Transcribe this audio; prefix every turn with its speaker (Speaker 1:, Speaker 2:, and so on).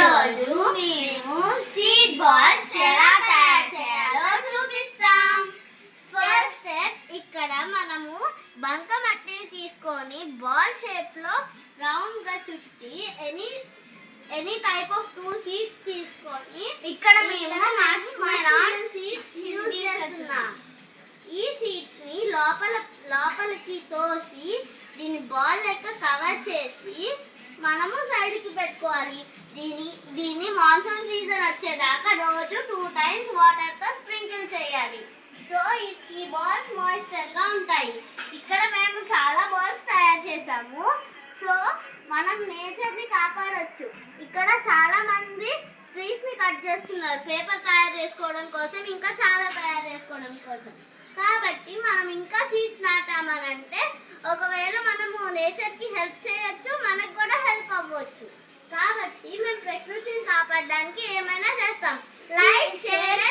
Speaker 1: రోజు మేము seed balls ఎలా తయారు చేయాలో చూపిస్తాం. ఫస్ట్ స్టెప్ ఇక్కడ మనము బంకమట్టిని తీసుకొని బాల్ షేప్లో రౌండ్గా చుట్టి any any type of two seeds తీసుకొని
Speaker 2: ఇక్కడ మేము
Speaker 1: సీడ్స్ యూజ్ చేస్తున్నాం. ఈ సీడ్స్ని లోపల లోపలికి తోసి దీన్ని బాల్ లెక్క కవర్ చేసి మనము సైడ్కి పెట్టుకోవాలి. దీని దీన్ని మాన్సూన్ సీజన్ వచ్చేదాకా రోజు టూ టైమ్స్ వాటర్తో స్ప్రింకిల్ చేయాలి. సో ఈ- ఈ బాల్స్ మాయిస్చర్గా ఉంటాయి. ఇక్కడ మేము చాలా బాల్స్ తయారు చేసాము సో మనం నేచర్ని కాపాడవచ్చు ఇక్కడ చాలామంది ట్రీస్ని కట్ చేస్తున్నారు. పేపర్ తయారు చేసుకోవడం కోసం ఇంకా చాలా తయారు చేసుకోవడం కోసం. కాబట్టి మనం ఇంకా సీడ్స్ నాటామనంటే ఒకవేళ మనము నేచర్కి హెల్ప్ చేయాలి ఈమె ప్రకృతిని కాపాడడానికి ఏమైనా చేస్తాం. Like share